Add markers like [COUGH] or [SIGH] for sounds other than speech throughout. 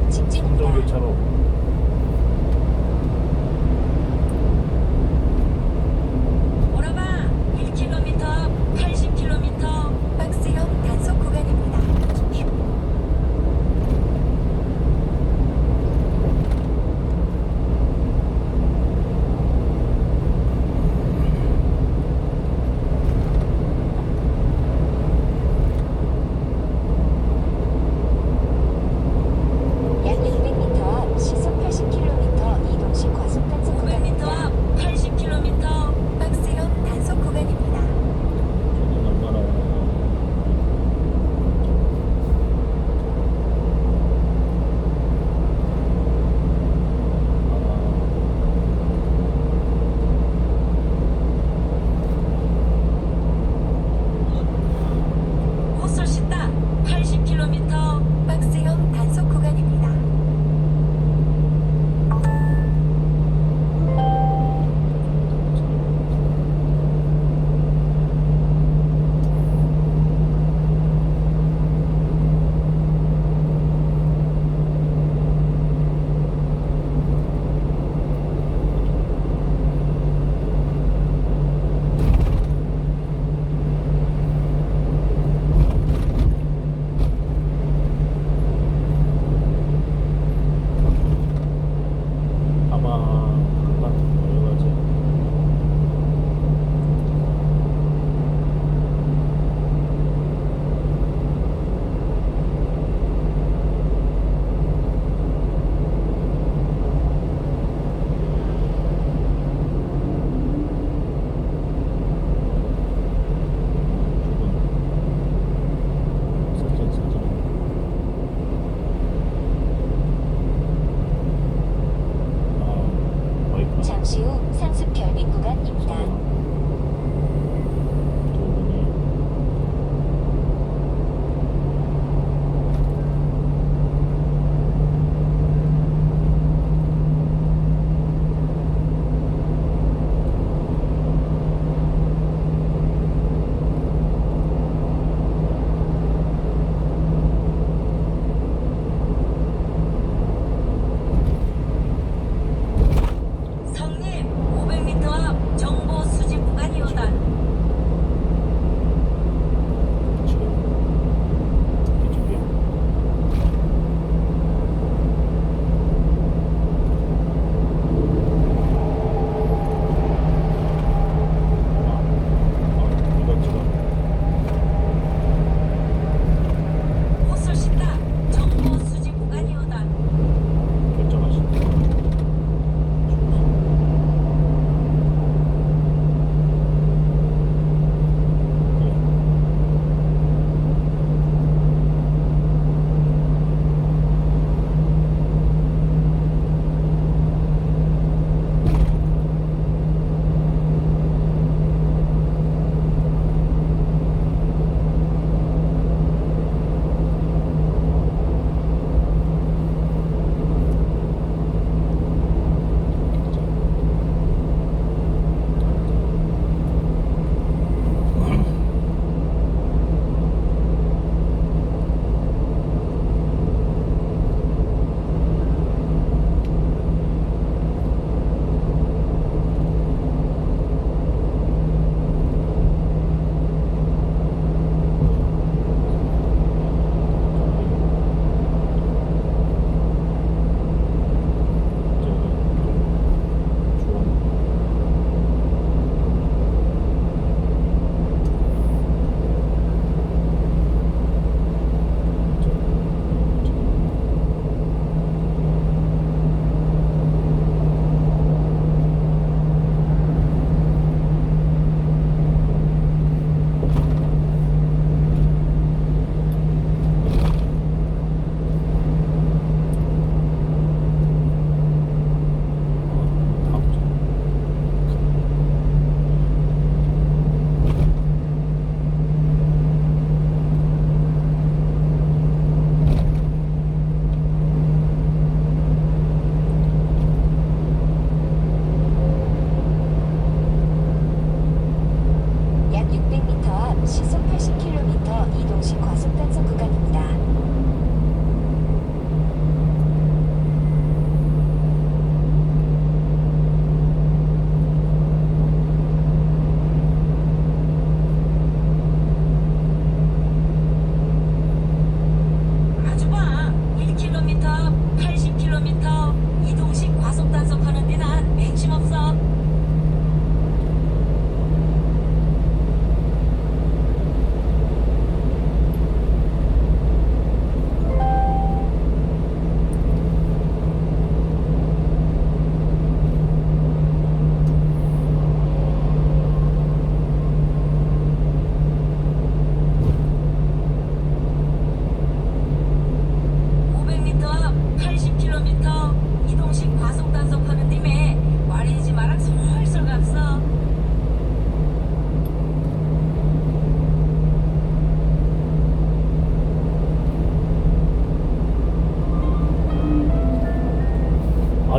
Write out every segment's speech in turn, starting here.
단속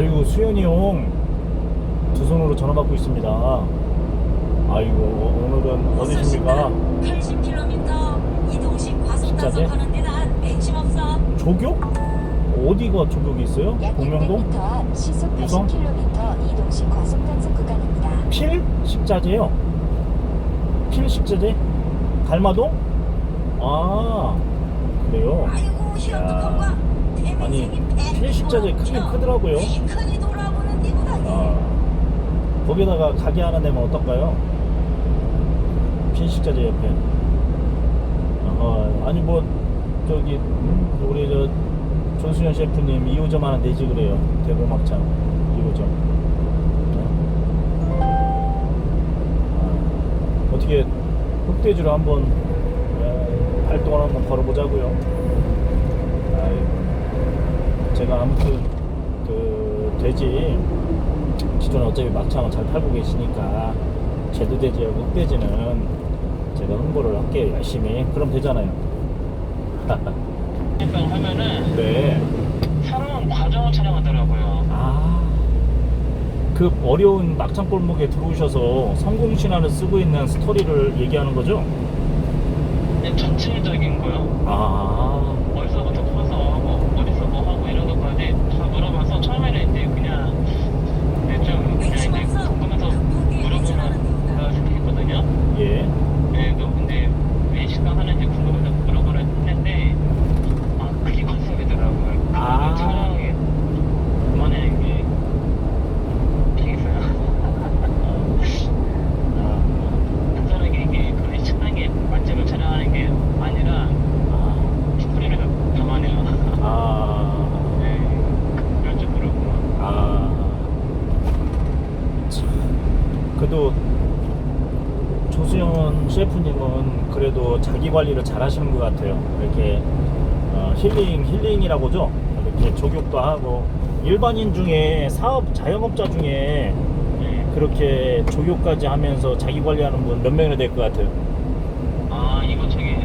아이고 수현이 형 두 손으로 전화 받고 있습니다. 아이고 오늘은 어디십니까? 80km 이동식 과속 진짜지? 단속 하는 데는 한 없어. 조교? 어디가 조교기 있어요? 약 동명동? 600m 시속 유성? 80km 이동식 과속 단속 구간입니다. 필 식자재요. 필 식자재? 갈마동? 아 그래요. 아이고 희한특한가. 아니, 필식자재 크긴 크더라고요. 큰이 돌아보는 니보다 아, 거기다가 가게 하나 내면 어떨까요? 필식자재 옆에. 어, 아니 뭐 저기 음, 우리 저 조수현 셰프님 2호점 하나 내지 그래요. 대보막창 2호점. 아, 어떻게 흑돼지로 한번 에, 활동을 한번 걸어보자고요. 아이고. 제가 아무튼 그 돼지 기존에 어차피 막창은 잘 팔고 계시니까 제도 돼지하고 흑돼지는 제가 홍보를 할게요 열심히 그럼 되잖아요 촬영 하면은 네. 새로운 과정을 촬영하더라고요. 아 그 어려운 막창 골목에 들어오셔서 성공 신화를 쓰고 있는 스토리를 얘기하는 거죠? 그냥 전체적인 거요. 아 어디서부터 커서 뭐 어디서 뭐 하고 이런 것까지 다 물어봐서 처음에는 이제 그냥 이제 좀 그냥 이제 궁금해서 물어보는 거 생각했거든요. 예. 네, 너 근데 왜 식당 하는지 궁금해서 물어보려 했는데 아 그게 컨셉이더라고요. 아. 아. 촬영에 그만해 이게 되겠어요. 아, 간단하게 이게 그런 식당에 맛집을 촬영하는 게 아니라 아, 스토리를 담아내요. 아, 네, 그런 쪽으로. 아. 참, 그래도 조수현 셰프님은 그래도 자기 관리를 잘 하시는 것 같아요. 이렇게 어, 힐링, 힐링이라고죠. 이렇게 조격도 하고 일반인 중에 사업 자영업자 중에 네. 그렇게 조교까지 하면서 자기 관리하는 분 몇 명이나 될 것 같아요. 아 이거 저기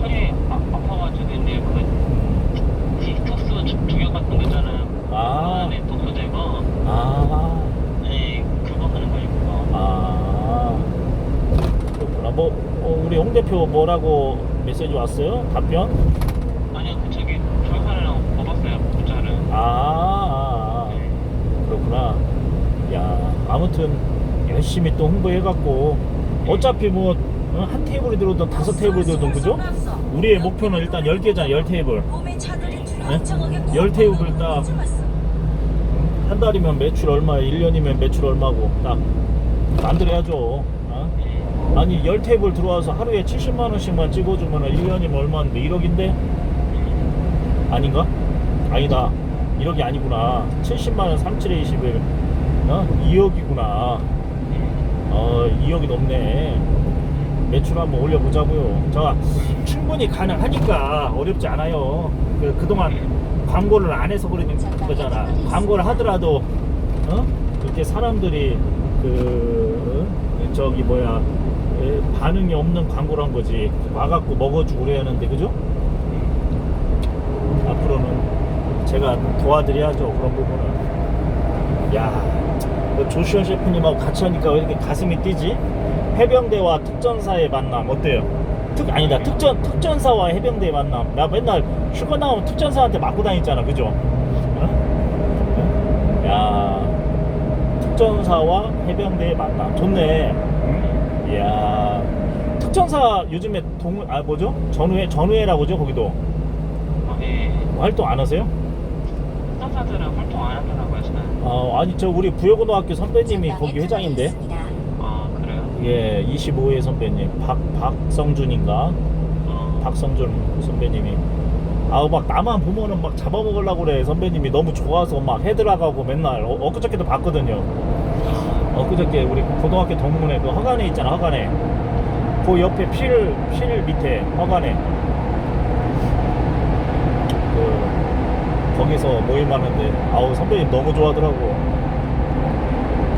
허리 아, 아파가지고 이제 그 디톡스 조- 조격 같은 거 있잖아요. 아. 그 안에 독소제거. 아, 네, 그거 하는 거 있고. 아, 그렇구나. 뭐 어, 뭐라고 메시지 왔어요? 답변? 아니요, 그 저기 조격하느라고 뽑았어요, 문자를. 아, 아, 아. 네. 그렇구나. 야, 아무튼 열심히 또 홍보해갖고 어차피 뭐 한 테이블이 들어오든 다섯 테이블이 들어오든 그죠? 우리의 목표는 일단 10개잖아, 10테이블. 봄에 차들이 네? 두렁정하게 열 테이블 딱. 한 달이면 매출 얼마, 1년이면 매출 얼마고 딱 만들어야죠. 어? 네. 아니 10테이블 들어와서 하루에 70만 원씩만 찍어주면 1년이면 얼마인데 1억인데? 아닌가? 아니다 1억이 아니구나 70만 원 37에 21 어? 2억이구나 어 2억이 넘네 매출 한번 올려보자고요 자 충분히 가능하니까 어렵지 않아요 그, 그동안 광고를 안 해서 그러는 거잖아 광고를 하더라도 어? 이렇게 사람들이 그 저기 뭐야 에, 반응이 없는 광고를 한 거지 와갖고 먹어주고 그래야 하는데 그죠? 앞으로는 제가 도와드려야죠 그런 부분은 야그 조시현 셰프님하고 같이 하니까 왜 이렇게 가슴이 뛰지? 해병대와 특전사의 만남 어때요? 특 아니다 특전 특전사와 해병대 의 만남 나 맨날 휴가 나오면 특전사한테 맞고 다녔잖아 그죠? 어? 어? 야 특전사와 해병대의 만남 좋네 응? 이야 특전사 요즘에 동 아 뭐죠? 전후회 전후회라고죠 거기도 어, 예. 활동 안 하세요? 스타사들은 활동 안 하더라고요, 저는. 어, 아니 저 우리 부여고등학교 선배님이 거기 회장인데 아, 그래요? 예 25회 선배님 박 박성준인가 어, 박성준 선배님이 아우 막 나만 보면은 막 잡아먹으려고 그래 선배님이 너무 좋아서 막 해들어가고 맨날 어, 엊그저께도 봤거든요 엊그저께 우리 고등학교 동문회 그 허간에 있잖아 허간에. 그 옆에 필, 필 밑에 허간에. 그 거기서 모임하는데 아우 선배님 너무 좋아하더라고.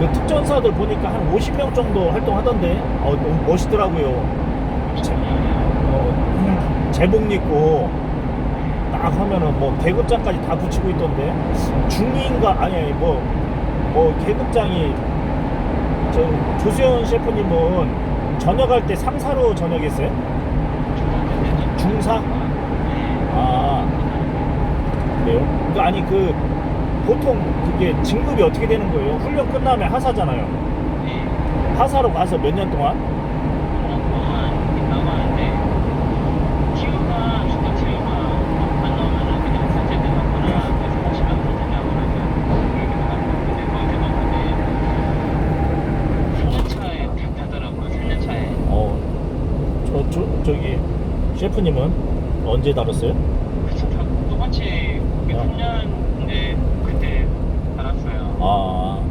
그 특전사들 보니까 한 50명 정도 활동하던데. 어, 너무 멋있더라고요. 제- 어, 제복 입고 딱 하면은 뭐 계급장까지 다 붙이고 있던데. 중위인가 아니 아니 뭐 뭐 계급장이 저 조수현 셰프님은 저녁할 때 상사로 저녁했어요? 중사? 아 그래요? 그 아니 그 보통 그게 진급이 어떻게 되는 거예요? 훈련 끝나면 하사잖아요. 네. 하사로 가서 몇 년? 동안 있다고 하는데 티오가 주가 티오가 안 나오면은 그냥 사제 대학거나 그래서 다시 가서 사제 대학거나 그렇게 나가고 근데 거기서 근데 3년 차에 다 타더라고요 3년 차에 어, 저, 저, 저기, 셰프님은 언제 달았어요? 다 똑같이 그게 어. 3년 이제 그때 알았어요 아,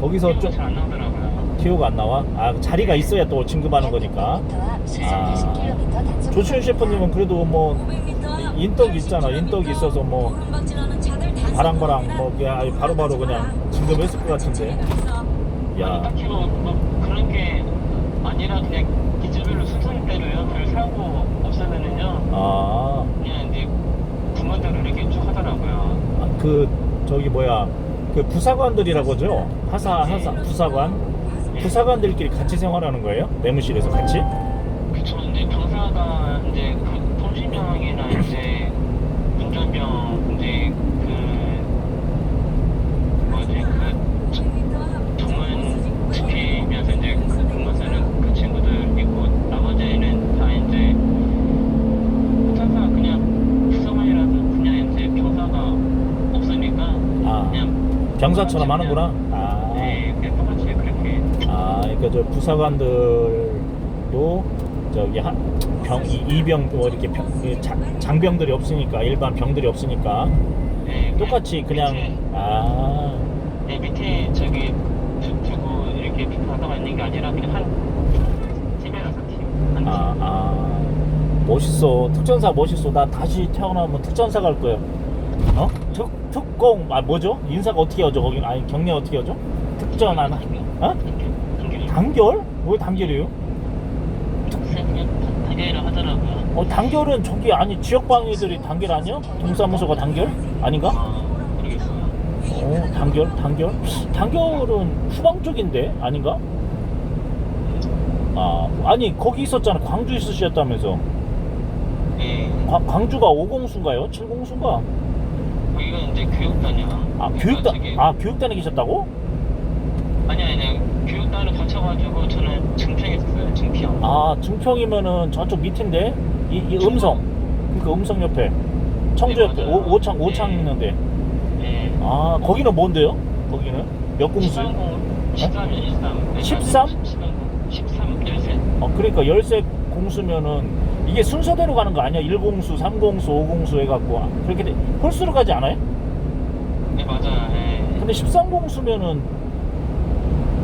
거기서 좀 잘안 나오더라고요 티오가 안 나와? 아, 자리가 있어야 또 진급하는 거니까. 아. 조치현 셰프님은 그래도 뭐, 500m 인덕 있잖아. 인덕 있어서 뭐, 바랑바랑 뭐, 그냥 바로바로 그냥 진급했을 것 같은데. 아니, 야, 딱히 뭐, 뭐 그런 게 아니라 그냥 기준별로 순서대로요. 별 사고. 아, 그냥 이제 부모대로 이렇게 쭉 하더라고요. 아, 그, 저기 뭐야, 그 부사관들이라고 하죠? 하사, 하사, 부사관? 부사관들끼리 같이 생활하는 거예요? 내무실에서 같이? 그쵸. 이제 병사가 이제 그 통신병이나 이제 운전병 이제 그 뭐지 그 전문 지키면서 이제 근무 쓰는 그 친구들 있고 나머지는 다 이제 천사 그냥 부서관이라서 그냥 이제 병사가 없으니까 아, 병사처럼 하는구나? 아. 네 그냥 똑같이 그렇게 아, 그러니까 저 부사관들도 저기 한 병, 이- 이병 뭐 이렇게 병, 이 자- 장병들이 없으니까 일반 병들이 없으니까 네, 똑같이 그냥 밑에, 아, 네, 밑에 저기 두- 두고 이렇게 병사가 있는 게 아니라 그냥 한 팀이라서 팀. 한 팀. 아, 아, 멋있어. 특전사 멋있어. 나 다시 태어나면 특전사 갈 거예요. 어? 특 특공 아 뭐죠? 인사가 어떻게 하죠? 거기 아니 경례 어떻게 하죠? 특전 안 하- 어? 단결. 왜 단결이에요? 단결을 하더라고요. 어 단결은 저기 아니 지역 방위들이 단결 아니야? 동사무소가 단결? 아닌가? 아, 모르겠어요. 어 단결 단결 단결은 후방 쪽인데 아닌가? 아 아니 거기 있었잖아 광주 있으셨다면서 네, 과- 광주가 5공수인가요? 7공수인가? 거기가 이제 교육단이요. 아 교육단 아 교육단에 계셨다고? 아니 아니 교육단을 거쳐가지고 저는 증평에 있었어요. 증평. 아 증평이면은 저쪽 밑인데 이, 이 음성 그러니까 음성 옆에 청주 네, 옆에 맞아요. 오, 오창 네. 오창 있는데 네. 아 거기는 뭔데요? 거기는 몇 공수? 13, 13, 13. 13? 13, 13. 어, 그러니까 열세 공수면은 이게 순서대로 가는 거 아니야? 1공수, 3공수, 5공수 해갖고 아, 그렇게 돼. 홀수로 가지 않아요? 네 맞아요. 네. 근데 13공수면은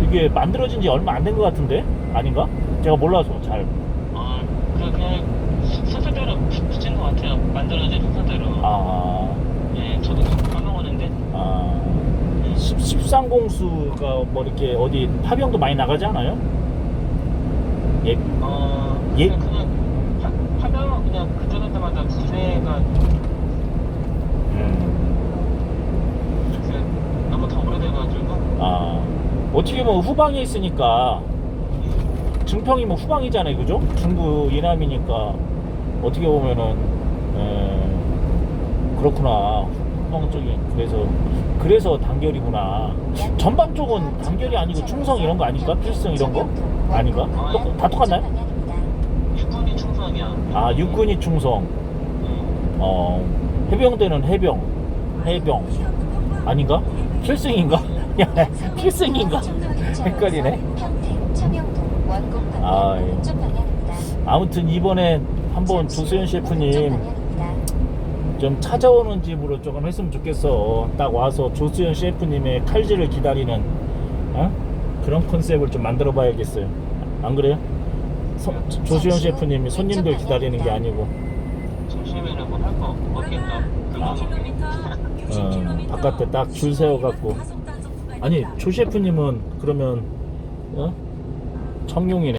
이게 만들어진 지 얼마 안 된 것 같은데 아닌가? 제가 몰라서 잘. 아, 그 그냥 수- 순서대로 붙- 붙인 것 같아요. 만들어진 순서대로. 아, 예, 저도 좀 까먹었는데. 아 10, 13공수가 뭐 이렇게 어디 파병도 많이 나가지 않아요? 예, 어, 예? 그냥 그냥 하- 하다가 그냥 그때 부대가 음, 이제 너무 더 오래돼가지고. 아 어떻게 보면 후방에 있으니까 증평이 뭐 후방이잖아요, 그죠? 중부 이남이니까 어떻게 보면은 에, 그렇구나 후방 쪽이 그래서 그래서 단결이구나. 전방 쪽은 단결이 아니고 충성 이런 거 아닌가? 필승 이런 거 아닌가? 똑- 다 똑같나요? 육군이 충성이야. 아 육군이 충성, 음, 어 해병대는 해병, 해병 아닌가? 필승인가? [LAUGHS] 야 필승인가? 헷갈리네. 아, 예. 아무튼 이번에 한번 조수현 셰프님 좀 찾아오는 집으로 조금 했으면 좋겠어. 딱 와서 조수현 셰프님의 칼질을 기다리는 어? 그런 컨셉을 좀 만들어 봐야겠어요. 안 그래요? 서- 조수현 셰프님이 손님들 기다리는 게 아니고 그만 어, 바깥에 딱 줄 세워갖고 아니 조 셰프님은 그러면 어? 청룡이네.